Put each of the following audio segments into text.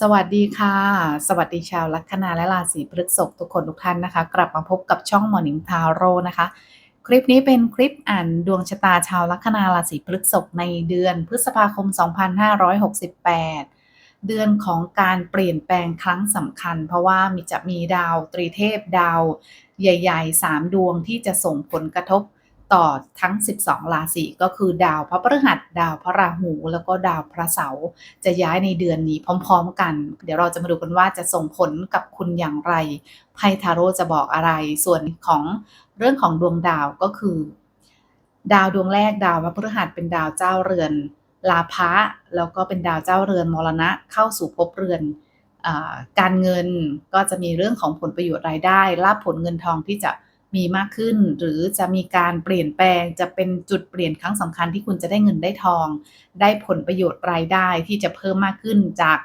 สวัสดีค่ะ สวัสดีชาวลัคนาและราศีพฤษภทุกคนทุกท่านนะคะ กลับมาพบกับช่อง Morning Tarot นะคะ คลิปนี้เป็นคลิปอ่านดวงชะตาชาวลัคนาราศีพฤษภในเดือนพฤษภาคม 2568 เดือนของการเปลี่ยนแปลงครั้งสำคัญ เพราะว่ามีจะมีดาวตรีเทพดาว ใหญ่ ๆ 3 ดวงที่จะส่งผลกระทบ ต่อทั้ง 12 ราศีก็คือดาวพระพฤหัส ดาวพระราหู แล้วก็ดาวพระเสาร์จะย้ายในเดือนนี้พร้อมๆกัน เดี๋ยวเราจะมาดูกันว่าจะส่งผลกับคุณอย่างไรไพ่ทาโร่จะบอกอะไร ส่วนของเรื่องของดวงดาวก็คือ ดาวดวงแรกดาวพระพฤหัสเป็นดาวเจ้าเรือน ลาภะแล้วก็เป็นดาวเจ้าเรือนมรณะเข้าสู่ภพเรือนอการเงินก็จะมีเรื่องของผลประโยชน์รายได้ลาภผลเงินทองที่จะ มีมากขึ้น หรือจะมีการเปลี่ยนแปลงจะเป็นจุดเปลี่ยนครั้งสำคัญที่คุณจะได้เงินได้ทอง ได้ผลประโยชน์รายได้ที่จะเพิ่มมากขึ้นจาก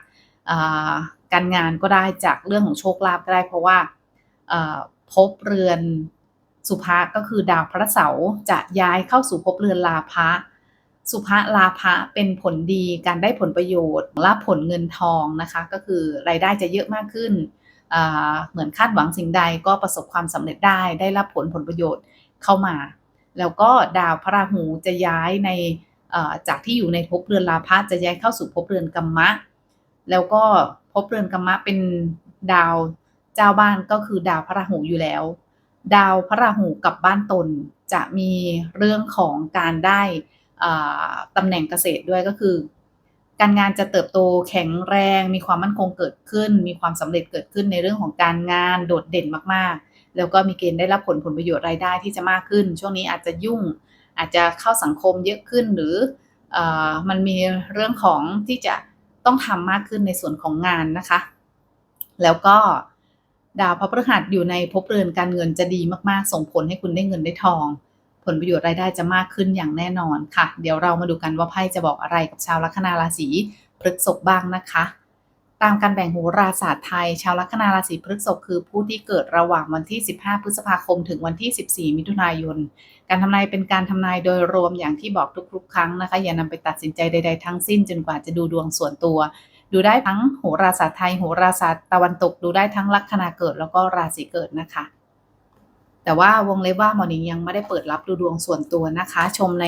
การงานก็ได้จากเรื่องของโชคลาภก็ได้เพราะว่าพบเรือนสุภะก็คือดาวพระเสาร์จะย้ายเข้าสู่ภพเรือนลาภะสุภะลาภะเป็นผลดีการได้ผลประโยชน์ลาภผลเงินทองนะคะ ก็คือรายได้จะเยอะมากขึ้น เหมือนคาดหวังสิ่งใดก็ประสบความสำเร็จได้ ได้รับผลผลประโยชน์เข้ามา แล้วก็ดาวพระราหูจะย้ายในจากที่อยู่ในภพเรือนลาภะจะย้ายเข้าสู่ภพเรือนกัมมะ แล้วก็ภพเรือนกัมมะเป็นดาวเจ้าบ้านก็คือดาวพระราหูอยู่แล้ว ดาวพระราหูกับบ้านตนจะมีเรื่องของการได้ตำแหน่งเกษตรด้วยก็คือ การงานจะเติบโตแข็งแรง มีความมั่นคงเกิดขึ้น มีความสำเร็จเกิดขึ้นในเรื่องของการงานโดดเด่นมากๆ แล้วก็มีเกณฑ์ได้รับผลผลประโยชน์รายได้ที่จะมากขึ้น ช่วงนี้อาจจะยุ่ง อาจจะเข้าสังคมเยอะขึ้นหรืออมันมีเรื่องของที่จะต้องทำมากขึ้นในส่วนของงานนะคะ แล้วก็ดาวพระพฤหัสอยู่ในภพเรือนการเงินจะดีมากๆ ส่งผลให้คุณได้เงินได้ทอง ผลประโยชน์รายได้จะมากขึ้นอย่างแน่นอนค่ะ เดี๋ยวเรามาดูกันว่าไพ่จะบอกอะไรกับชาวลัคนาราศีพฤษภบ้างนะคะ ตามการแบ่งโหราศาสตร์ไทย ชาวลัคนาราศีพฤษภคือผู้ที่เกิดระหว่างวันที่ 15 พฤษภาคม ถึงวันที่ 14 มิถุนายน การทำนายเป็นการทำนายโดยรวมอย่างที่บอกทุกๆ ครั้งนะคะ อย่านำไปตัดสินใจใด ๆ ทั้งสิ้นจนกว่าจะดูดวงส่วนตัว ดูได้ทั้งโหราศาสตร์ไทยโหราศาสตร์ตะวันตกดูได้ทั้งลัคนาเกิดแล้วก็ราศีเกิดนะคะ แต่ว่าวงเล็บว่าหมอนิงยังไม่ได้เปิดรับดูดวงส่วนตัวนะคะ ชมใน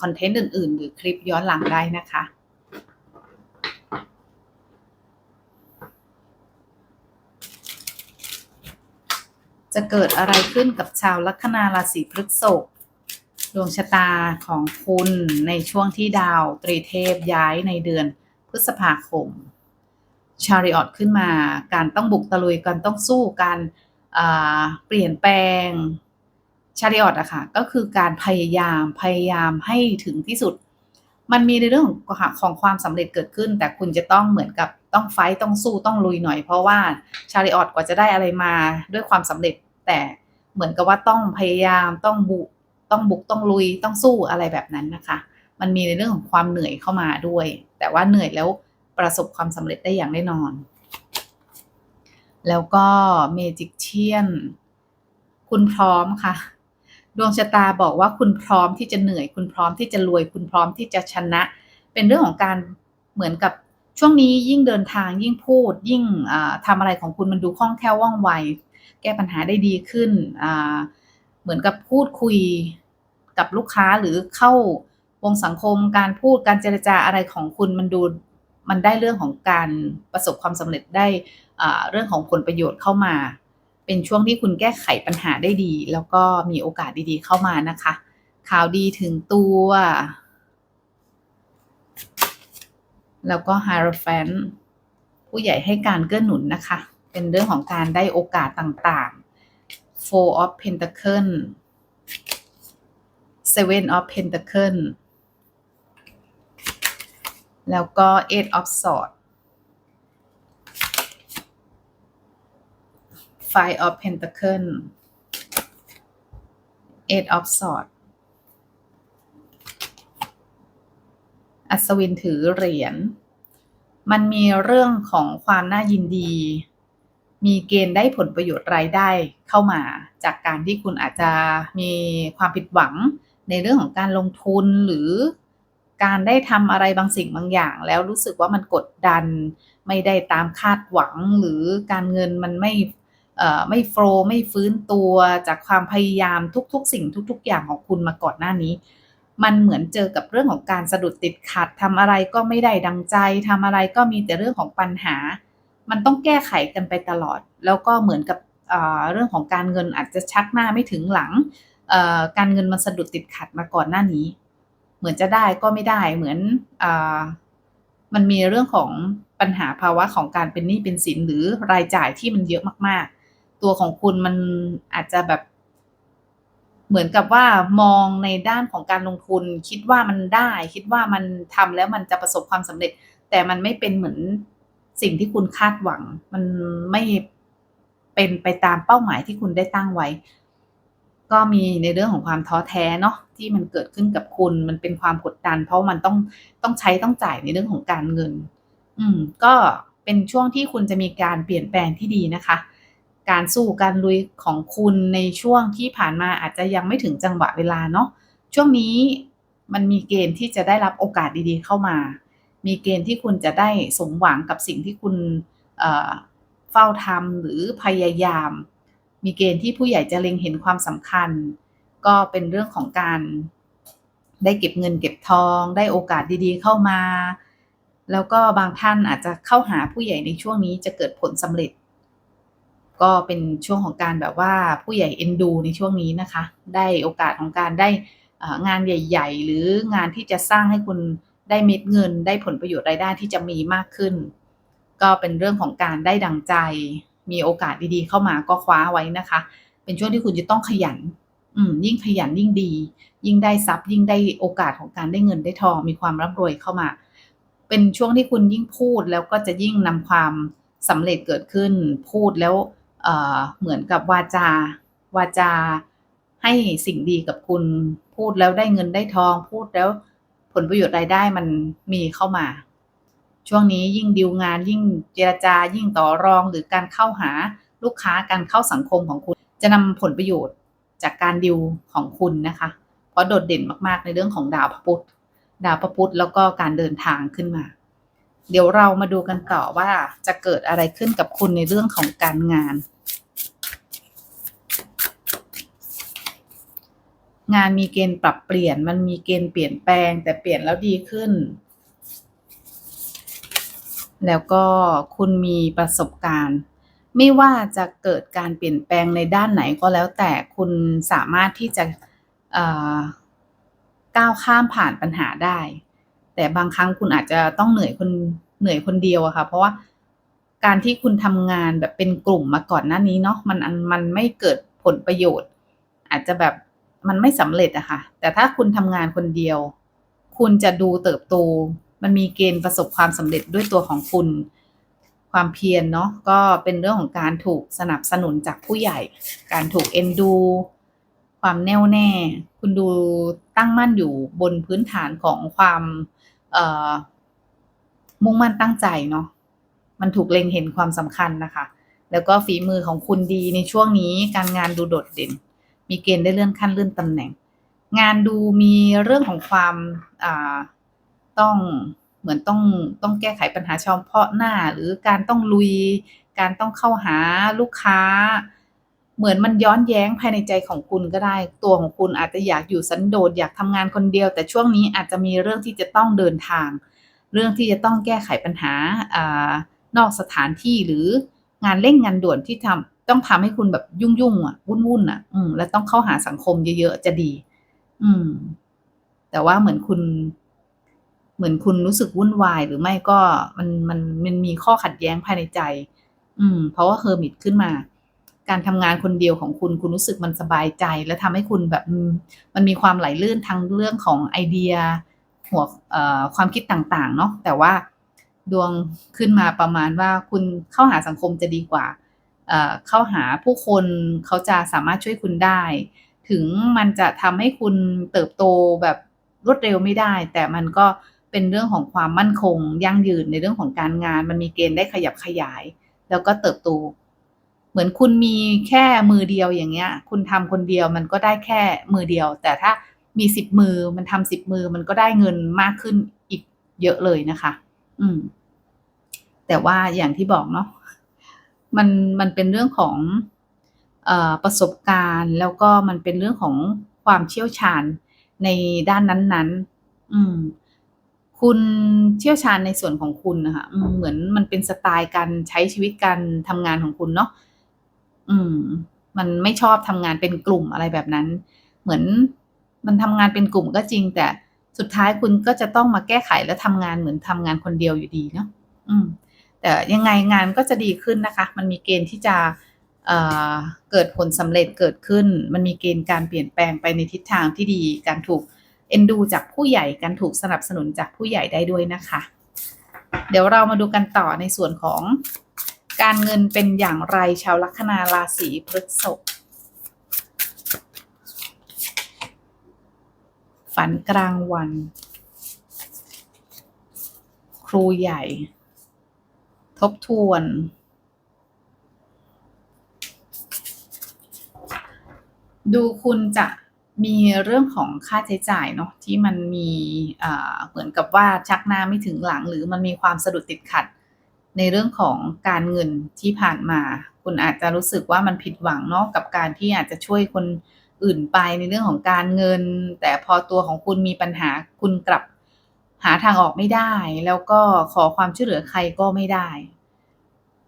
คอนเทนต์อื่น ๆ หรือคลิปย้อนหลังได้นะคะจะเกิดอะไรขึ้นกับชาวลัคนาราศีพฤษภดวงชะตาของคุณในช่วงที่ดาวตรีเทพย้ายในเดือนพฤษภาคม ชาริออตขึ้นมา การต้องบุกตะลุยการต้องสู้การ เปลี่ยนแปลงชาริออตอะค่ะก็คือการพยายามพยายามให้ถึงที่สุด มันมีในเรื่องของของความสำเร็จเกิดขึ้น แต่คุณจะต้องเหมือนกับต้องไฟต้องสู้ต้องลุยหน่อย เพราะว่าชาริออตกว่าจะได้อะไรมาด้วยความสำเร็จ แต่เหมือนกับว่าต้องพยายามต้องบุกต้องบุกต้องลุยต้องสู้อะไรแบบนั้นนะคะ มันมีในเรื่องของความเหนื่อยเข้ามาด้วย แต่ว่าเหนื่อยแล้วประสบความสำเร็จได้อย่างแน่นอน แล้วก็เมจิกเชียน คุณพร้อมค่ะ ดวงชะตาบอกว่าคุณพร้อมที่จะเหนื่อย คุณพร้อมที่จะรวย คุณพร้อมที่จะชนะ เป็นเรื่องของการเหมือนกับช่วงนี้ยิ่งเดินทางยิ่งพูด ยิ่งทำอะไรของคุณมันดูคล่องแคล่วว่องไว แก้ปัญหาได้ดีขึ้น เหมือนกับพูดคุยกับลูกค้าหรือเข้าวงสังคมการพูดการเจรจาอะไรของคุณมันดูมันได้เรื่องของการประสบความสำเร็จได้ เรื่องของผลประโยชน์เข้ามา เป็นช่วงที่คุณแก้ไขปัญหาได้ดี แล้วก็มีโอกาสดีๆเข้ามานะคะ ข่าวดีถึงตัว แล้วก็ h i e r o p h a n t ผู้ใหญ่ให้การเกื้อหนุนนะคะ เป็นเรื่องของการได้โอกาสต่างๆ Four of Pentacle Seven of Pentacle แล้วก็ Eight of Swords Five of Pentacle Eight of Swords อัศวินถือเหรียญ มันมีเรื่องของความน่ายินดี มีเกณฑ์ได้ผลประโยชน์รายได้เข้ามา จากการที่คุณอาจจะมีความผิดหวังในเรื่องของการลงทุนหรือการได้ทำอะไรบางสิ่งบางอย่าง แล้วรู้สึกว่ามันกดดัน ไม่ได้ตามคาดหวังหรือการเงินมันไม่ ไม่โฟล์ไม่ฟื้นตัวจากความพยายามทุกๆ สิ่งทุก ๆ อย่างของคุณมาก่อนหน้านี้ มันเหมือนเจอกับเรื่องของการสะดุดติดขัดทำอะไรก็ไม่ได้ดังใจทำอะไรก็มีแต่เรื่องของปัญหา มันต้องแก้ไขกันไปตลอด แล้วก็เหมือนกับเเรื่องของการเงินอาจจะชักหน้าไม่ถึงหลังการเงินมันสะดุดติดขัดมาก่อนหน้านี้ เหมือนจะได้ก็ไม่ได้เหมือนอมันมีเรื่องของปัญหาภาวะของการเป็นหนี้เป็นสินหรือรายจ่ายที่มันเยอะมาก ตัวของคุณมันอาจจะแบบ เหมือนกับว่ามองในด้านของการลงทุน คิดว่ามันได้ คิดว่ามันทำแล้วมันจะประสบความสำเร็จ แต่มันไม่เป็นเหมือนสิ่งที่คุณคาดหวัง มันไม่เป็นไปตามเป้าหมายที่คุณได้ตั้งไว้ ก็มีในเรื่องของความท้อแท้เนาะที่มันเกิดขึ้นกับคุณ มันเป็นความกดดัน เพราะมันต้องต้องใช้ต้องจ่ายในเรื่องของการเงิน อืม ก็เป็นช่วงที่คุณจะมีการเปลี่ยนแปลงที่ดีนะคะ การสู้การลุยของคุณในช่วงที่ผ่านมาอาจจะยังไม่ถึงจังหวะเวลาเนาะช่วงนี้มันมีเกณฑ์ที่จะได้รับโอกาสดีๆเข้ามา มีเกณฑ์ที่คุณจะได้สมหวังกับสิ่งที่คุณเฝ้าทำหรือพยายาม มีเกณฑ์ที่ผู้ใหญ่จะเล็งเห็นความสำคัญ ก็เป็นเรื่องของการได้เก็บเงินเก็บทอง ได้โอกาสดีๆเข้ามา แล้วก็บางท่านอาจจะเข้าหาผู้ใหญ่ในช่วงนี้จะเกิดผลสำเร็จ ก็เป็นช่วงของการแบบว่าผู้ใหญ่เอ็นดูในช่วงนี้นะคะ ได้โอกาสของการได้งานใหญ่ ๆ หรืองานที่จะสร้างให้คุณได้เม็ดเงิน ได้ผลประโยชน์รายได้ที่จะมีมากขึ้น ก็เป็นเรื่องของการได้ดังใจ มีโอกาสดีๆ เข้ามาก็คว้าไว้นะคะ เป็นช่วงที่คุณจะต้องขยัน อืมยิ่งขยันยิ่งดี ยิ่งได้ทรัพย์ ยิ่งได้โอกาสของการได้เงินได้ทองมีความร่ำรวยเข้ามา เป็นช่วงที่คุณยิ่งพูดแล้วก็จะยิ่งนำความสำเร็จเกิดขึ้น พูดแล้ว เหมือนกับวาจาวาจาให้สิ่งดีกับคุณพูดแล้วได้เงินได้ทอง พูดแล้วผลประโยชน์รายได้มันมีเข้ามา ช่วงนี้ยิ่งดีลงานยิ่งเจรจายิ่งต่อรองหรือการเข้าหาลูกค้าการเข้าสังคมของคุณ จะนำผลประโยชน์จากการดีลของคุณนะคะ เพราะโดดเด่นมากๆในเรื่องของดาวพระพุธดาวพระพุธแล้วก็การเดินทางขึ้นมา เดี๋ยวเรามาดูกันต่อว่าจะเกิดอะไรขึ้นกับคุณในเรื่องของการงาน งานมีเกณฑ์ปรับเปลี่ยน มันมีเกณฑ์เปลี่ยนแปลง แต่เปลี่ยนแล้วดีขึ้น แล้วก็คุณมีประสบการณ์ ไม่ว่าจะเกิดการเปลี่ยนแปลงในด้านไหนก็แล้วแต่คุณสามารถที่จะก้าวข้ามผ่านปัญหาได้ แต่บางครั้งคุณอาจจะต้องเหนื่อยคนเหนื่อยคนเดียวอะค่ะ เพราะว่าการที่คุณทำงานแบบเป็นกลุ่มมาก่อนหน้านี้เนาะมันมันไม่เกิดผลประโยชน์ อาจจะแบบ มันไม่สำเร็จอะค่ะ แต่ถ้าคุณทำงานคนเดียว คุณจะดูเติบโต มันมีเกณฑ์ประสบความสำเร็จด้วยตัวของคุณ ความเพียรเนาะก็เป็นเรื่องของการถูกสนับสนุนจากผู้ใหญ่ การถูกเอ็นดู ความแน่วแน่ คุณดูตั้งมั่นอยู่บนพื้นฐานของความมุ่งมั่นตั้งใจเนาะมันถูกเล็งเห็นความสำคัญนะคะ แล้วก็ฝีมือของคุณดีในช่วงนี้การงานดูโดดเด่น มีเกณฑ์ได้เลื่อนขั้นเลื่อนตำแหน่ง งานดูมีเรื่องของความต้องเหมือนต้องต้องแก้ไขปัญหาเฉพาะหน้า หรือการต้องลุย การต้องเข้าหาลูกค้า เหมือนมันย้อนแย้งภายในใจของคุณก็ได้ ตัวของคุณอาจจะอยากอยู่สันโดษอยากทำงานคนเดียว แต่ช่วงนี้อาจจะมีเรื่องที่จะต้องเดินทาง เรื่องที่จะต้องแก้ไขปัญหาอ่านอกสถานที่หรืองานเร่งงานด่วนที่ทำ ต้องทำให้คุณแบบยุ่งๆอะวุ่นๆอะ อืม แล้วต้องเข้าหาสังคมเยอะๆจะดี อืม แต่ว่าเหมือนคุณ เหมือนคุณรู้สึกวุ่นวายหรือไม่ก็มันมันมันมีข้อขัดแย้งภายในใจ อืม เพราะว่าเฮอร์มิตขึ้นมา การทำงานคนเดียวของคุณคุณรู้สึกมันสบายใจ และทำให้คุณแบบมันมีความไหลลื่นทั้งเรื่องของไอเดีย หัวความคิดต่าง ๆ เนาะแต่ว่าดวงขึ้นมาประมาณว่าคุณเข้าหาสังคมจะดีกว่า เข้าหาผู้คนเขาจะสามารถช่วยคุณได้ ถึงมันจะทำให้คุณเติบโตแบบรวดเร็วไม่ได้ แต่มันก็เป็นเรื่องของความมั่นคง ยั่งยืนในเรื่องของการงาน มันมีเกณฑ์ได้ขยับขยาย แล้วก็เติบโต เหมือนคุณมีแค่มือเดียวอย่างเงี้ย คุณทำคนเดียวมันก็ได้แค่มือเดียว แต่ถ้ามีสิบมือมันทำสิบมือมันก็ได้เงินมากขึ้นอีกเยอะเลยนะคะ อืม แต่ว่าอย่างที่บอกเนาะ มันมันเป็นเรื่องของอประสบการณ์ แล้วก็มันเป็นเรื่องของความเชี่ยวชาญในด้านนั้น ๆ อืม คุณเชี่ยวชาญในส่วนของคุณนะคะเหมือนมันเป็นสไตล์การใช้ชีวิตการทำงานของคุณเนาะอืม มันไม่ชอบทำงานเป็นกลุ่มอะไรแบบนั้น เหมือนมันทำงานเป็นกลุ่มก็จริง แต่สุดท้ายคุณก็จะต้องมาแก้ไขและทำงานเหมือนทำงานคนเดียวอยู่ดีเนาะอืม แต่ยังไงงานก็จะดีขึ้นนะคะ มันมีเกณฑ์ที่จะเเกิดผลสำเร็จเกิดขึ้น มันมีเกณฑ์การเปลี่ยนแปลงไปในทิศทางที่ดี การถูกเอ็นดูจากผู้ใหญ่ การถูกสนับสนุนจากผู้ใหญ่ได้ด้วยนะคะ เดี๋ยวเรามาดูกันต่อในส่วนของการเงินเป็นอย่างไรชาวลัคนาราศีพฤษภฝันกลางวัน ครูใหญ่ ทบทวน ดูคุณจะมีเรื่องของค่าใช้จ่ายเนาะที่มันมีเหมือนกับว่าชักหน้าไม่ถึงหลัง หรือมันมีความสะดุดติดขัด ในเรื่องของการเงินที่ผ่านมา คุณอาจจะรู้สึกว่ามันผิดหวังเนาะกับการที่อาจจะช่วยคนอื่นไปในเรื่องของการเงิน แต่พอตัวของคุณมีปัญหาคุณกลับ หาทางออกไม่ได้ แล้วก็ขอความช่วยเหลือใครก็ไม่ได้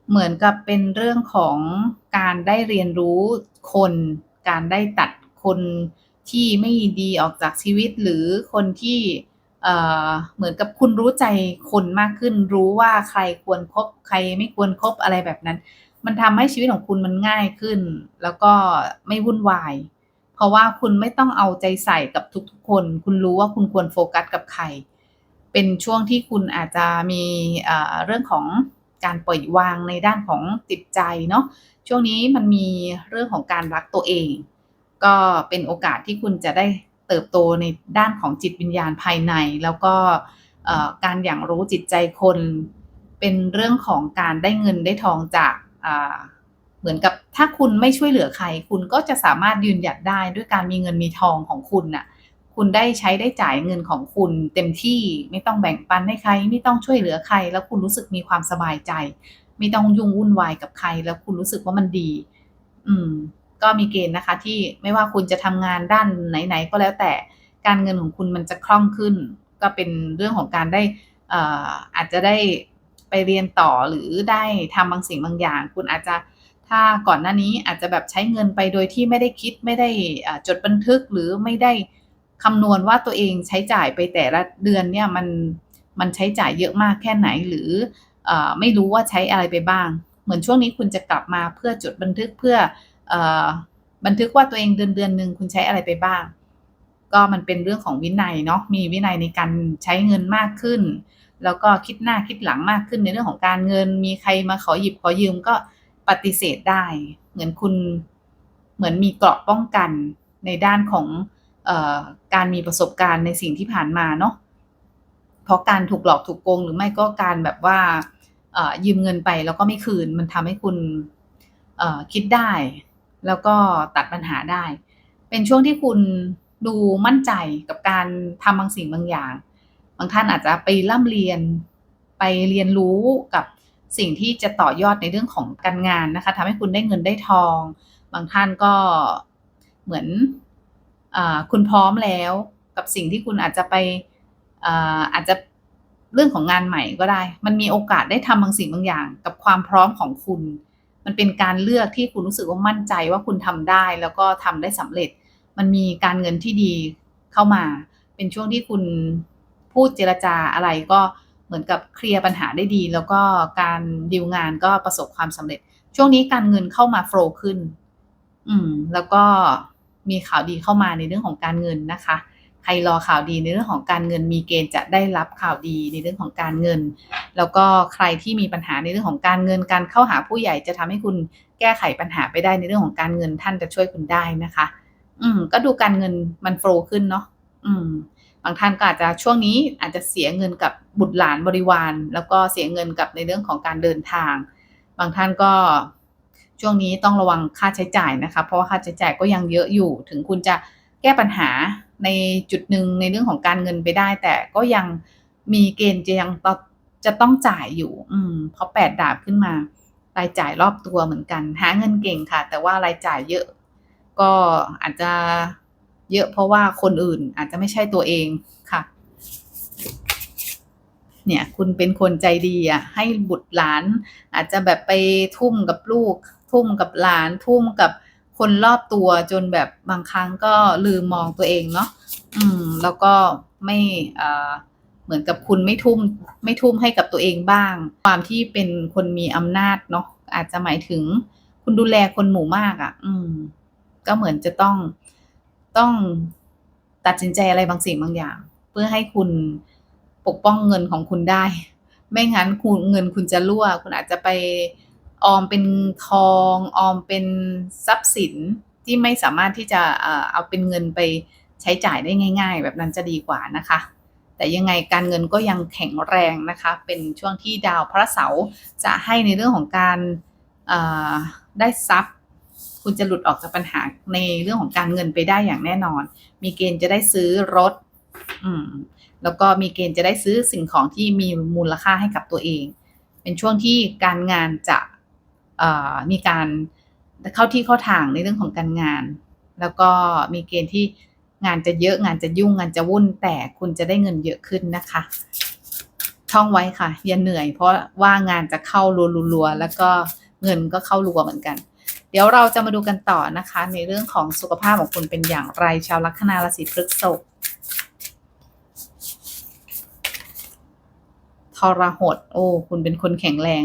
เหมือนกับเป็นเรื่องของการได้เรียนรู้คน การได้ตัดคนที่ไม่ดีออกจากชีวิตหรือคนที่เอ่อเหมือนกับคุณรู้ใจคนมากขึ้น รู้ว่าใครควรครบใครไม่ควรครบอะไรแบบนั้น มันทำให้ชีวิตของคุณมันง่ายขึ้น แล้วก็ไม่วุ่นวาย เพราะว่าคุณไม่ต้องเอาใจใส่กับทุกๆคน คุณรู้ว่าคุณควรโฟกัสกับใคร เป็นช่วงที่คุณอาจจะมีเรื่องของการปล่อยวางในด้านของจิตใจเนาะช่วงนี้มันมีเรื่องของการรักตัวเอง ก็เป็นโอกาสที่คุณจะได้เติบโตในด้านของจิตวิญญาณภายใน แล้วก็การอย่างรู้จิตใจคน เป็นเรื่องของการได้เงินได้ทองจากเหมือนกับถ้าคุณไม่ช่วยเหลือใคร คุณก็จะสามารถยืนหยัดได้ด้วยการมีเงินมีทองของคุณน่ะ คุณได้ใช้ได้จ่ายเงินของคุณเต็มที่ไม่ต้องแบ่งปันให้ใคร ไม่ต้องช่วยเหลือใคร แล้วคุณรู้สึกมีความสบายใจ ไม่ต้องยุ่งวุ่นวายกับใคร แล้วคุณรู้สึกว่ามันดี อืม ก็มีเกณฑ์นะคะ ที่ไม่ว่าคุณจะทำงานด้านไหนๆก็แล้วแต่การเงินของคุณมันจะคล่องขึ้น ก็เป็นเรื่องของการได้เอ่ออาจจะได้ไปเรียนต่อหรือได้ทำบางสิ่งบางอย่าง คุณอาจจะถ้าก่อนหน้านี้อาจจะแบบใช้เงินไปโดยที่ไม่ได้คิดไม่ได้จดบันทึกหรือไม่ได้ คำนวณว่าตัวเองใช้จ่ายไปแต่ละเดือนเนี่ยมันมันใช้จ่ายเยอะมากแค่ไหนหรืออไม่รู้ว่าใช้อะไรไปบ้าง เหมือนช่วงนี้คุณจะกลับมาเพื่อจดบันทึกเพื่อออบันทึกว่าตัวเองเดือนเดือนหนึ่งคุณใช้อะไรไปบ้าง ก็มันเป็นเรื่องของวินัยเนาะมีวินัยในการใช้เงินมากขึ้น แล้วก็คิดหน้าคิดหลังมากขึ้นในเรื่องของการเงิน มีใครมาขอหยิบขอยืมก็ปฏิเสธได้ เหมือนคุณเหมือนมีเกราะป้องกันในด้านของ การมีประสบการณ์ในสิ่งที่ผ่านมาเนาะเพราะการถูกหลอกถูกโกงหรือไม่ก็การแบบว่ายืมเงินไปแล้วก็ไม่คืน มันทำให้คุณคิดได้ แล้วก็ตัดปัญหาได้ เป็นช่วงที่คุณดูมั่นใจกับการทำบางสิ่งบางอย่าง บางท่านอาจจะไปร่ำเรียนไปเรียนรู้กับสิ่งที่จะต่อยอดในเรื่องของการงานนะคะทำให้คุณได้เงินได้ทอง บางท่านก็เหมือน คุณพร้อมแล้วกับสิ่งที่คุณอาจจะไปอาอาจจะเรื่องของงานใหม่ก็ได้ มันมีโอกาสได้ทำบางสิ่งบางอย่าง กับความพร้อมของคุณ มันเป็นการเลือกที่คุณรู้สึกว่ามั่นใจว่าคุณทำได้แล้วก็ทำได้สำเร็จ มันมีการเงินที่ดีเข้ามา เป็นช่วงที่คุณพูดเจรจาอะไรก็เหมือนกับเคลียร์ปัญหาได้ดี แล้วก็การดีลงานก็ประสบความสำเร็จ ช่วงนี้การเงินเข้ามาโฟล์ขึ้น อืม แล้วก็ มีข่าวดีเข้ามาในเรื่องของการเงินนะคะ ใครรอข่าวดีในเรื่องของการเงิน มีเกณฑ์จะได้รับข่าวดีในเรื่องของการเงิน แล้วก็ใครที่มีปัญหาในเรื่องของการเงิน การเข้าหาผู้ใหญ่จะทำให้คุณแก้ไขปัญหาไปได้ในเรื่องของการเงินท่านจะช่วยคุณได้นะคะ อืม ก็ดูการเงินมันโฟล์ขึ้นเนาะอืมบางท่านก็อาจจะช่วงนี้อาจจะเสียเงินกับบุตรหลานบริวาร แล้วก็เสียเงินกับในเรื่องของการเดินทาง บางท่านก็ ช่วงนี้ต้องระวังค่าใช้จ่ายนะคะเพราะว่าค่าใช้จ่ายก็ยังเยอะอยู่ ถึงคุณจะแก้ปัญหาในจุดหนึ่งในเรื่องของการเงินไปได้ แต่ก็ยังมีเกณฑ์จะยังจะต้องจ่ายอยู่ อืมเพราะแปดดาบขึ้นมารายจ่ายรอบตัวเหมือนกัน หาเงินเก่งค่ะ แต่ว่ารายจ่ายเยอะ ก็อาจจะเยอะเพราะว่าคนอื่นอาจจะไม่ใช่ตัวเองค่ะ เนี่ย คุณเป็นคนใจดีอะให้บุตรหลาน อาจจะแบบไปทุ่มกับลูก ทุ่มกับหลานทุ่มกับคนรอบตัวจนแบบบางครั้งก็ลืมมองตัวเองเนาะอืม แล้วก็ไม่เอ่อเหมือนกับคุณไม่ทุ่มไม่ทุ่มให้กับตัวเองบ้าง ความที่เป็นคนมีอำนาจเนาะอาจจะหมายถึงคุณดูแลคนหมู่มากอะ่ะ อืม ก็เหมือนจะต้องต้องตัดสินใจอะไรบางสิ่งบางอย่าง เพื่อให้คุณปกป้องเงินของคุณได้ ไม่งั้นคุณเงินคุณจะรั่ว คุณอาจจะไป ออมเป็นทองออมเป็นทรัพย์สินที่ไม่สามารถที่จะเอาเป็นเงินไปใช้จ่ายได้ง่าย ๆ แบบนั้นจะดีกว่านะคะ แต่ยังไงการเงินก็ยังแข็งแรงนะคะ เป็นช่วงที่ดาวพระเสาร์จะให้ในเรื่องของการได้ทรัพย์ คุณจะหลุดออกจากปัญหาในเรื่องของการเงินไปได้อย่างแน่นอน มีเกณฑ์จะได้ซื้อรถอืมแล้วก็มีเกณฑ์จะได้ซื้อสิ่งของที่มีมูลค่าให้กับตัวเอง เป็นช่วงที่การงานจะ มีการเข้าที่เข้าทางในเรื่องของการงาน แล้วก็มีเกณฑ์ที่งานจะเยอะงานจะยุ่งงานจะวุ่นแต่คุณจะได้เงินเยอะขึ้นนะคะ ท่องไว้ค่ะอย่าเหนื่อย เพราะว่างานจะเข้ารัวๆแล้วก็เงินก็เข้ารัวเหมือนกัน เดี๋ยวเราจะมาดูกันต่อนะคะ ในเรื่องของสุขภาพของคุณเป็นอย่างไรชาวลัคนาราศีพฤษภทรหด โอ้ คุณเป็นคนแข็งแรง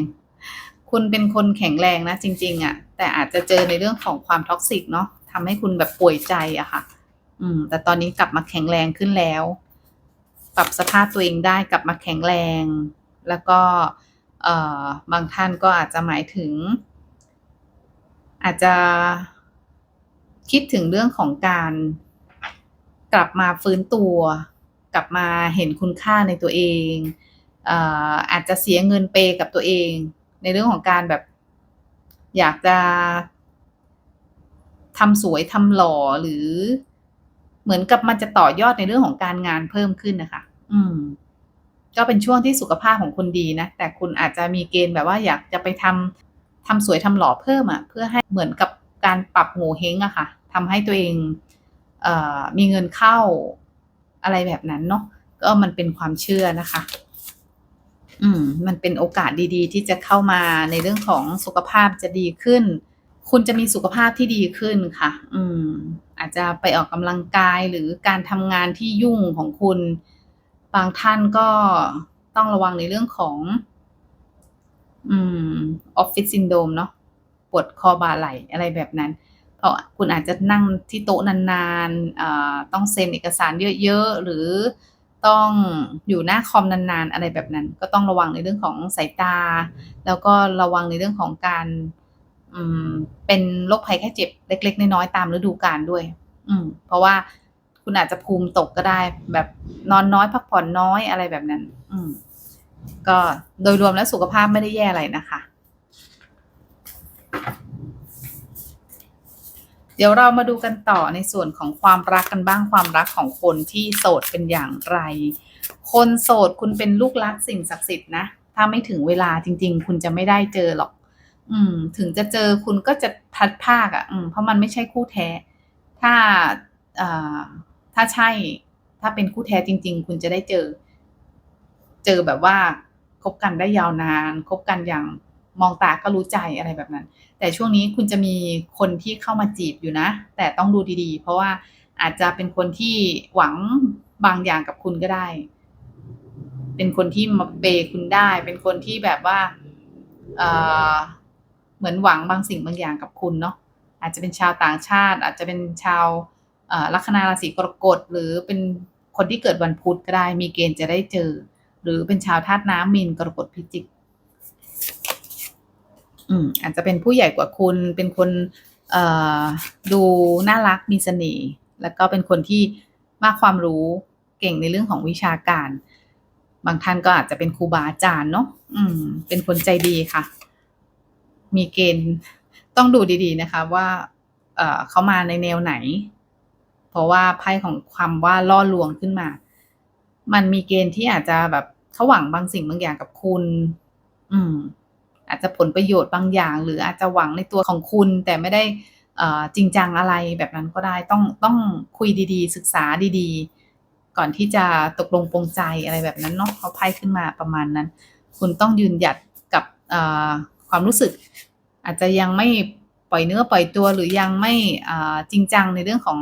คุณเป็นคนแข็งแรงนะจริง ๆอะ่ะ แต่อาจจะเจอในเรื่องของความท็อกซิกเนาะทำให้คุณแบบป่วยใจอะค่ะ อืม แต่ตอนนี้กลับมาแข็งแรงขึ้นแล้ว ปรับสภาพตัวเองได้กลับมาแข็งแรง แล้วก็ เอ่อบางท่านก็อาจจะหมายถึง อาจจะคิดถึงเรื่องของการกลับมาฟื้นตัว กลับมาเห็นคุณค่าในตัวเองเอ่ออาจจะเสียเงินเปกับตัวเอง ในเรื่องของการแบบ อยากจะทำสวยทำหล่อหรือเหมือนกับมันจะต่อยอดในเรื่องของการงานเพิ่มขึ้นนะคะ อืม ก็เป็นช่วงที่สุขภาพของคุณดีนะ แต่คุณอาจจะมีเกณฑ์แบบว่าอยากจะไปทำทำสวยทำหล่อเพิ่มอะ่ะ เพื่อให้เหมือนกับการปรับโงเฮงอะค่ะทำให้ตัวเองเอ่อมีเงินเข้าอะไรแบบนั้นเนาะ ก็มันเป็นความเชื่อนะคะ อืมมันเป็นโอกาสดีๆ ที่จะเข้ามาในเรื่องของสุขภาพจะดีขึ้น คุณจะมีสุขภาพที่ดีขึ้นค่ะ อืม อาจจะไปออกกำลังกายหรือการทำงานที่ยุ่งของคุณ บางท่านก็ต้องระวังในเรื่องของ อืมออฟฟิศซินโดมเนาะปวดคอบ่าไหล่อะไรแบบนั้นเพราะคุณอาจจะนั่งที่โต๊ะนานๆต้องเซ็นเอกสารเยอะๆหรือ ต้องอยู่หน้าคอมนานๆ อะไรแบบนั้น ก็ต้องระวังในเรื่องของสายตา แล้วก็ระวังในเรื่องของการเป็นโรคภัยแค่เจ็บเล็ก ๆ น้อยๆตามฤดูกาลด้วย อืม เพราะว่าคุณอาจจะภูมิตกก็ได้ แบบนอนน้อยพักผ่อนน้อยอะไรแบบนั้น อืม ก็โดยรวมแล้วสุขภาพไม่ได้แย่อะไรนะคะ เดี๋ยวเรามาดูกันต่อในส่วนของความรักกันบ้างความรักของคนที่โสดเป็นอย่างไร คนโสดคุณเป็นลูกรักสิ่งศักดิ์สิทธิ์นะ ถ้าไม่ถึงเวลาจริง ๆ คุณจะไม่ได้เจอหรอก อืม ถึงจะเจอคุณก็จะพัดภาคอะ่ะ อืม เพราะมันไม่ใช่คู่แท้ ถ้าอ่าถ้าใช่ ถ้าเป็นคู่แท้จริง ๆ คุณจะได้เจอ เจอแบบว่าคบกันได้ยาวนานคบกันอย่าง มองตาก็รู้ใจอะไรแบบนั้น แต่ช่วงนี้คุณจะมีคนที่เข้ามาจีบอยู่นะ แต่ต้องดูดีๆ เพราะว่าอาจจะเป็นคนที่หวังบางอย่างกับคุณก็ได้ เป็นคนที่มาเปย์คุณได้ เป็นคนที่แบบว่าเออเหมือนหวังบางสิ่งบางอย่างกับคุณเนาะ อาจจะเป็นชาวต่างชาติ อาจจะเป็นชาวลัคนาราศีกรกฎหรือเป็นคนที่เกิดวันพุธก็ได้ มีเกณฑ์จะได้เจอ หรือเป็นชาวธาตุน้ำมีนกรกฎพิจิก อืมอาจจะเป็นผู้ใหญ่กว่าคุณ เป็นคนเอ่อดูน่ารักมีเสน่ห์แล้วก็เป็นคนที่มากความรู้เก่งในเรื่องของวิชาการ บางท่านก็อาจจะเป็นครูบาอาจารย์เนาะอืม เป็นคนใจดีค่ะ มีเกณฑ์ต้องดูดีๆนะคะ ว่า เอ่อเขามาในแนวไหน เพราะว่าไพ่ของความว่าล่อลวงขึ้นมา มันมีเกณฑ์ที่อาจจะแบบเขาหวังบางสิ่งบางอย่างกับคุณ อืม อาจจะผลประโยชน์บางอย่าง หรืออาจจะหวังในตัวของคุณแต่ไม่ได้จริงจังอะไรแบบนั้นก็ได้ต้องต้องคุยดีๆ ศึกษาดีๆ ก่อนที่จะตกลงปรงใจอะไรแบบนั้นเนาะเขาไพ่ขึ้นมาประมาณนั้น คุณต้องยืนหยัดกับความรู้สึก อาจจะยังไม่ปล่อยเนื้อปล่อยตัวหรือยังไม่จริงจังในเรื่องของ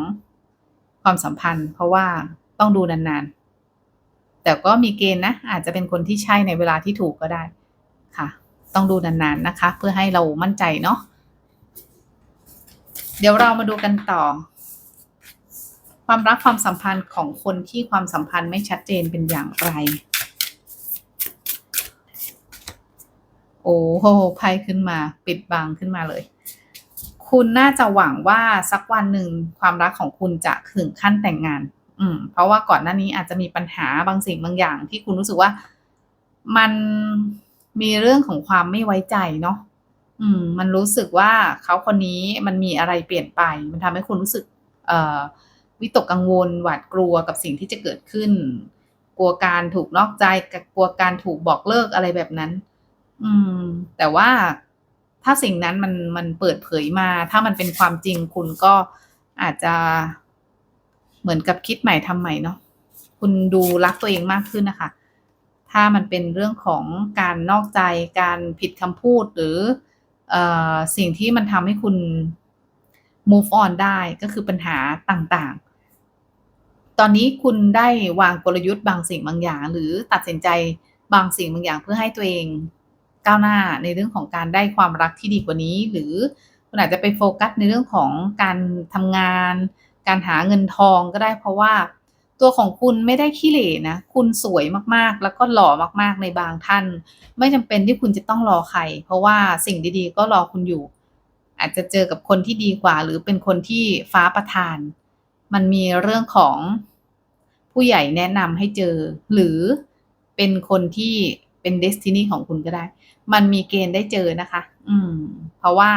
ความสัมพันธ์ เพราะว่าต้องดูนานๆ แต่ก็มีเกณฑ์นะอาจจะเป็นคนที่ใช่ในเวลาที่ถูกก็ได้ค่ะ ต้องดูนานๆนะคะ เพื่อให้เรามั่นใจเนาะเดี๋ยวเรามาดูกันต่อ ความรักความสัมพันธ์ของคนที่ความสัมพันธ์ไม่ชัดเจนเป็นอย่างไร โอ้โหไพ่ขึ้นมา ปิดบังขึ้นมาเลย คุณน่าจะหวังว่าสักวันหนึ่งความรักของคุณจะถึงขั้นแต่งงาน อืม เพราะว่าก่อนหน้านี้อาจจะมีปัญหาบางสิ่งบางอย่าง ที่คุณรู้สึกว่ามัน มีเรื่องของความไม่ไว้ใจเนาะอืม มันรู้สึกว่าเขาคนนี้มันมีอะไรเปลี่ยนไป มันทำให้คุณรู้สึก เอ่อวิตกกังวลหวาดกลัวกับสิ่งที่จะเกิดขึ้น กลัวการถูกนอกใจกลัวการถูกบอกเลิกอะไรแบบนั้น อืม แต่ว่าถ้าสิ่งนั้นมันมันเปิดเผยมา ถ้ามันเป็นความจริงคุณก็อาจจะเหมือนกับคิดใหม่ทำใหม่เนาะคุณดูรักตัวเองมากขึ้นนะคะ ถ้ามันเป็นเรื่องของการนอกใจ การผิดคำพูดหรือเอ่อสิ่งที่มันทำให้คุณ move on ได้ก็คือปัญหาต่างๆ ตอนนี้คุณได้วางกลยุทธ์บางสิ่งบางอย่าง หรือตัดสินใจบางสิ่งบางอย่างเพื่อให้ตัวเองก้าวหน้าในเรื่องของการได้ความรักที่ดีกว่านี้ หรือคุณอาจจะไปโฟกัสในเรื่องของการทำงาน การหาเงินทองก็ได้เพราะว่า ตัวของคุณไม่ได้ขี้เหร่นะ คุณสวยมากๆ แล้วก็หล่อมากๆในบางท่าน ไม่จำเป็นที่คุณจะต้องรอใคร เพราะว่าสิ่งดีๆ ก็รอคุณอยู่ อาจจะเจอกับคนที่ดีกว่า หรือเป็นคนที่ฟ้าประทาน มันมีเรื่องของผู้ใหญ่แนะนำให้เจอ หรือเป็นคนที่เป็นเดสตินีของคุณก็ได้ มันมีเกณฑ์ได้เจอนะคะ อืม เพราะว่า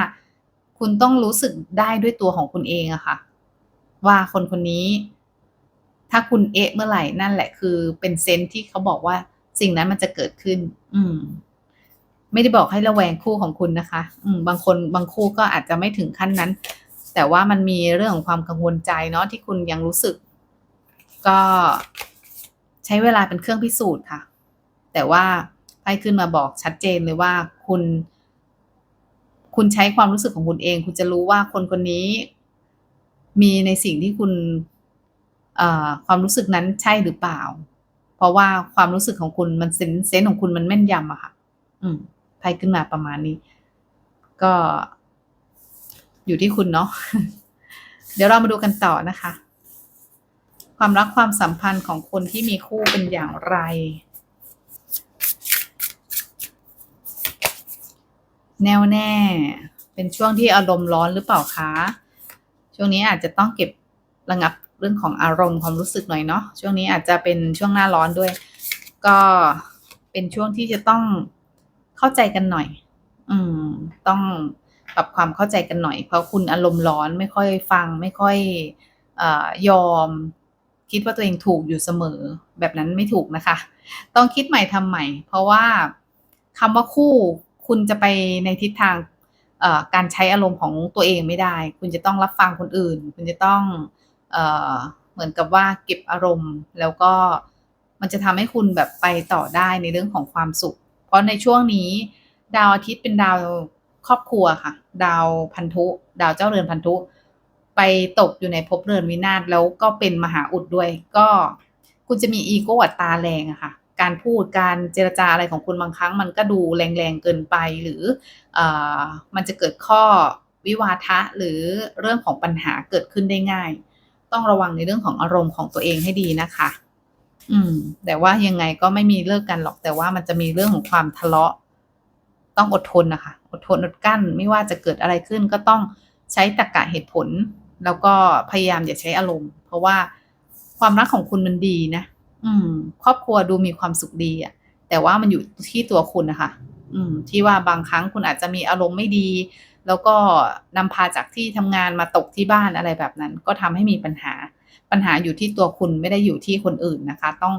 คุณต้องรู้สึกได้ด้วยตัวของคุณเองอะค่ะ ว่าคนคนนี้ ถ้าคุณเอะเมื่อไหร่นั่นแหละคือเป็นเซนที่เขาบอกว่าสิ่งนั้นมันจะเกิดขึ้น อืม ไม่ได้บอกให้ระแวงคู่ของคุณนะคะ อืม บางคนบางคู่ก็อาจจะไม่ถึงขั้นนั้น แต่ว่ามันมีเรื่องของความกังวลใจเนาะที่คุณยังรู้สึก ก็ใช้เวลาเป็นเครื่องพิสูจน์ค่ะ แต่ว่าไพ่ขึ้นมาบอกชัดเจนเลยว่าคุณ คุณใช้ความรู้สึกของคุณเอง คุณจะรู้ว่าคนคนนี้ มีในสิ่งที่คุณ ความรู้สึกนั้นใช่หรือเปล่า เพราะว่าความรู้สึกของคุณมันเซนเซนของคุณมันแม่นยำอะค่ะ อืมไพ่ขึ้นมาประมาณนี้ ก็ อยู่ที่คุณเนาะเดี๋ยวเรามาดูกันต่อนะคะ ความรักความสัมพันธ์ของคนที่มีคู่เป็นอย่างไรแน่วแน่ เป็นช่วงที่อารมณ์ร้อนหรือเปล่าคะ ช่วงนี้อาจจะต้องเก็บระงับ รื่องของอารมณ์ความรู้สึกหน่อยเนาะช่วงนี้อาจจะเป็นช่วงหน้าร้อนด้วย ก็เป็นช่วงที่จะต้องเข้าใจกันหน่อย อืม ต้องปรับความเข้าใจกันหน่อย เพราะคุณอารมณ์ร้อนไม่ค่อยฟัง ไม่ค่อยอยอม คิดว่าตัวเองถูกอยู่เสมอ แบบนั้นไม่ถูกนะคะ ต้องคิดใหม่ทำใหม่ เพราะว่าคำว่าคู่คุณจะไปในทิศทางการใช้อารมณ์ของตัวเองไม่ได้ คุณจะต้องรับฟังคนอื่น คุณจะต้อง เหมือนกับว่าเก็บอารมณ์ แล้วก็มันจะทำให้คุณแบบไปต่อได้ในเรื่องของความสุข เพราะในช่วงนี้ ดาวอาทิตย์เป็นดาวครอบครัวค่ะ ดาวพันธุ ดาวเจ้าเรือนพันธุ ไปตกอยู่ในภพเรือนวินาศแล้วก็เป็นมหาอุดด้วย ก็คุณจะมีอีโก้อัตราแรงอะค่ะ การพูดการเจรจาอะไรของคุณบางครั้ง มันก็ดูแรงๆเกินไปหรืออมันจะเกิดข้อวิวาทะหรือเรื่องของปัญหาเกิดขึ้นได้ง่าย ต้องระวังในเรื่องของอารมณ์ของตัวเองให้ดีนะคะ อืม แต่ว่ายังไงก็ไม่มีเลิกกันหรอก แต่ว่ามันจะมีเรื่องของความทะเลาะ ต้องอดทนนะคะ อดทนอดกั้น ไม่ว่าจะเกิดอะไรขึ้นก็ต้องใช้ตรรกะเหตุผล แล้วก็พยายามอย่าใช้อารมณ์ เพราะว่าความรักของคุณมันดีนะ อืม ครอบครัวดูมีความสุขดีอะแต่ว่ามันอยู่ที่ตัวคุณนะคะ อืม ที่ว่าบางครั้งคุณอาจจะมีอารมณ์ไม่ดี แล้วก็นำพาจากที่ทำงานมาตกที่บ้านอะไรแบบนั้น ก็ทำให้มีปัญหา ปัญหาอยู่ที่ตัวคุณไม่ได้อยู่ที่คนอื่นนะคะ ต้อง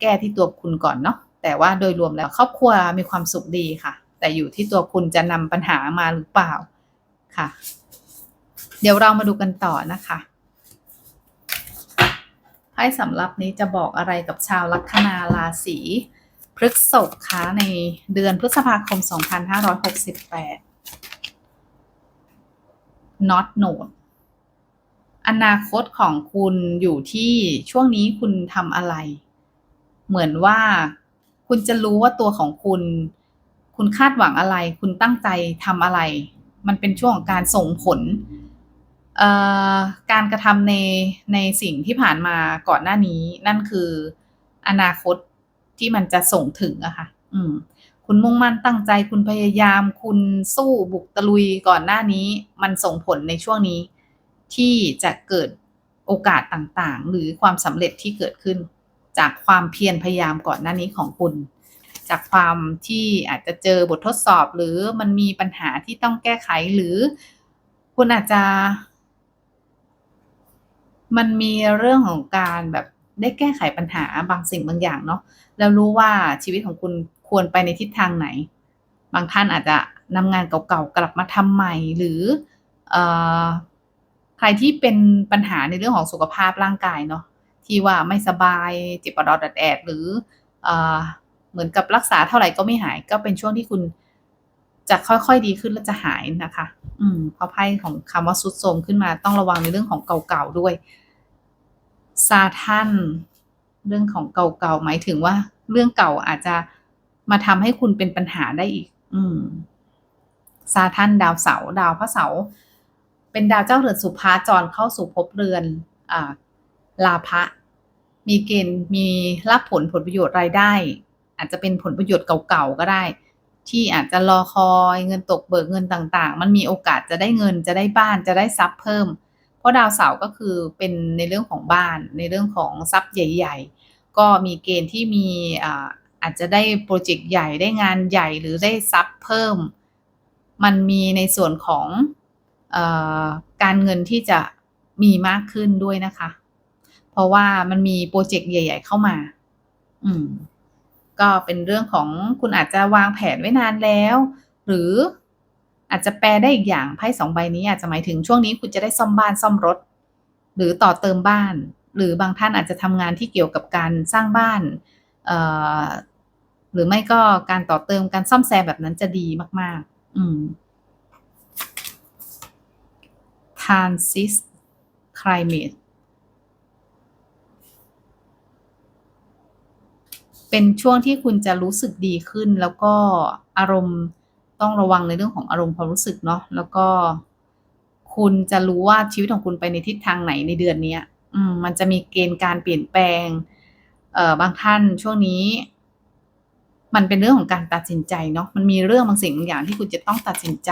แก้ที่ตัวคุณก่อนเนาะแต่ว่าโดยรวมแล้วครอบครัวมีความสุขดีค่ะ แต่อยู่ที่ตัวคุณจะนำปัญหามาหรือเปล่าค่ะ เดี๋ยวเรามาดูกันต่อนะคะไพ่สำหรับนี้จะบอกอะไรกับชาวลัคนาราศีพฤกษภคะในเดือนพฤษภาคม 2568 not note อนาคตของคุณอยู่ที่ช่วงนี้คุณทำอะไร เหมือนว่าคุณจะรู้ว่าตัวของคุณ คุณคาดหวังอะไร คุณตั้งใจทำอะไร มันเป็นช่วงของการส่งผล การกระทำในในสิ่งที่ผ่านมาก่อนหน้านี้ นั่นคืออนาคตที่มันจะส่งถึงอะค่ะ อืม คุณมุ่งมั่นตั้งใจคุณพยายาม คุณสู้บุกตะลุยก่อนหน้านี้ มันส่งผลในช่วงนี้ ที่จะเกิดโอกาสต่างๆ หรือความสำเร็จที่เกิดขึ้น จากความเพียรพยายามก่อนหน้านี้ของคุณ จากความที่อาจจะเจอบททดสอบหรือมันมีปัญหาที่ต้องแก้ไขหรือคุณอาจจะ มันมีเรื่องของการแบบได้แก้ไขปัญหาบางสิ่งบางอย่างเนาะแล้วรู้ว่าชีวิตของคุณ ควรไปในทิศทางไหน บางท่านอาจจะนำงานเก่าๆกลับมาทำใหม่หรืออใครที่เป็นปัญหาในเรื่องของสุขภาพร่างกายเนาะที่ว่าไม่สบายเจ็บปวดดัดแอด หรืออเหมือนกับรักษาเท่าไหร่ก็ไม่หาย ก็เป็นช่วงที่คุณจะค่อยๆดีขึ้นและจะหายนะคะ อืมเพราะไพ่ของคำว่าสุดโทมขึ้นมาต้องระวังในเรื่องของเก่าๆด้วยซาทันเรื่องของเก่าๆหมายถึงว่า เรื่องเก่าอาจจะ มาทำให้คุณเป็นปัญหาได้อีก อืมซาทันดาวเสาดาวพระเสา เป็นดาวเจ้าเรือนสุภาจรเข้าสู่ภพเรือนอ่าลาภะมีเกณฑ์มีรับผลผลประโยชน์รายได้ อาจจะเป็นผลประโยชน์เก่าๆก็ได้ ที่อาจจะรอคอยเงินตกเบิกเงินต่างๆ มันมีโอกาสจะได้เงินจะได้บ้านจะได้ทรัพย์เพิ่ม เพราะดาวเสาร์ก็คือเป็นในเรื่องของบ้านในเรื่องของทรัพย์ใหญ่ ๆ ก็มีเกณฑ์ที่มี อาจจะได้โปรเจกต์ใหญ่ได้งานใหญ่หรือได้ทรัพเพิ่ม มันมีในส่วนของอการเงินที่จะมีมากขึ้นด้วยนะคะ เพราะว่ามันมีโปรเจกต์ใหญ่ ๆ เข้ามา อืม ก็เป็นเรื่องของคุณอาจจะวางแผนไว้นานแล้ว หรืออาจจะแปลได้อีกอย่างไพ่สองใบนี้อาจจะหมายถึงช่วงนี้คุณจะได้ซ่อมบ้านซ่อมรถ หรือต่อเติมบ้าน หรือบางท่านอาจจะทำงานที่เกี่ยวกับการสร้างบ้าน หรือไม่ก็การต่อเติมการซ่อมแซมแบบนั้นจะดีมาก ๆ อืม transit climate เป็นช่วงที่คุณจะรู้สึกดีขึ้น แล้วก็อารมณ์ต้องระวังในเรื่องของอารมณ์ความรู้สึกเนาะแล้วก็ คุณจะรู้ว่าชีวิตของคุณไปในทิศทางไหนในเดือนนี้มมันจะมีเกณฑ์การเปลี่ยนแปลง เอ่อบางท่านช่วงนี้ มันเป็นเรื่องของการตัดสินใจเนาะมันมีเรื่องบางสิ่งบางอย่างที่คุณจะต้องตัดสินใจ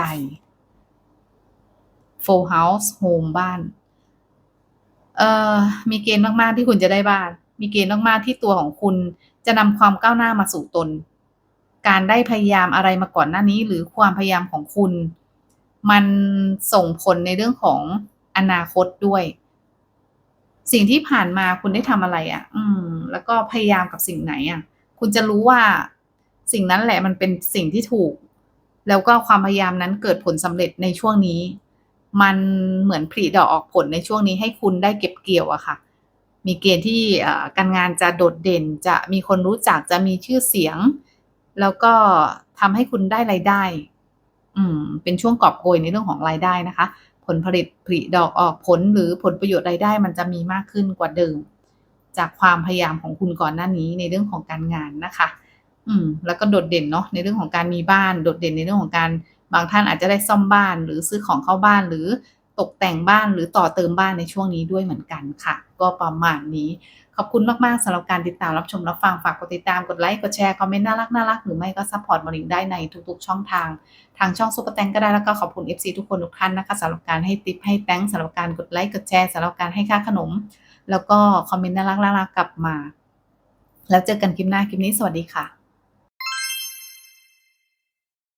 full house home บ้าน เอ่อ มีเกณฑ์มาก ๆ ที่คุณจะได้บ้าน มีเกณฑ์มาก ๆ ที่ตัวของคุณจะนำความก้าวหน้ามาสู่ตน การได้พยายามอะไรมาก่อนหน้านี้ หรือความพยายามของคุณ มันส่งผลในเรื่องของอนาคตด้วย สิ่งที่ผ่านมาคุณได้ทำอะไรอะ่ะ อืม แล้วก็พยายามกับสิ่งไหนอะ่ะ คุณจะรู้ว่า สิ่งนั้นแหละมันเป็นสิ่งที่ถูก แล้วก็ความพยายามนั้นเกิดผลสำเร็จในช่วงนี้ มันเหมือนผลิดอกออกผลในช่วงนี้ให้คุณได้เก็บเกี่ยวอะค่ะ มีเกณฑ์ที่การงานจะโดดเด่นจะมีคนรู้จักจะมีชื่อเสียง แล้วก็ทำให้คุณได้รายได้ อืม เป็นช่วงกอบโกยในเรื่องของรายได้นะคะ ผลผลิตผลิดอกออกผลหรือผลประโยชน์รายได้ มันจะมีมากขึ้นกว่าเดิม จากความพยายามของคุณก่อนหน้านี้ในเรื่องของการงานนะคะ อืม แล้วก็โดดเด่นเนาะในเรื่องของการมีบ้าน โดดเด่นในเรื่องของการบางท่านอาจจะได้ซ่อมบ้าน หรือซื้อของเข้าบ้านหรือตกแต่งบ้านหรือต่อเติมบ้านในช่วงนี้ด้วยเหมือนกันค่ะ ก็ประมาณนี้ ขอบคุณมากๆสำหรับการติดตามรับชมรับฟังฝากกดติดตามกดไลค์กดแชร์คอมเมนต์น่ารักน่ารักหรือไม่ก็ซัพพอร์ตมริงได้ในทุกๆ ช่องทาง ทางช่องซุปเปอร์แตงก็ได้แล้วก็ขอบคุณ FC ทุกคนทุกท่านนะคะสำหรับการให้ติปให้แตงสำหรับการกดไลค์กดแชร์สำหรับการให้ค่าขนม แล้วก็คอมเมนต์น่ารักน่ารักกลับมา แล้วเจอกันคลิปหน้าคลิปนี้สวัสดีค่ะ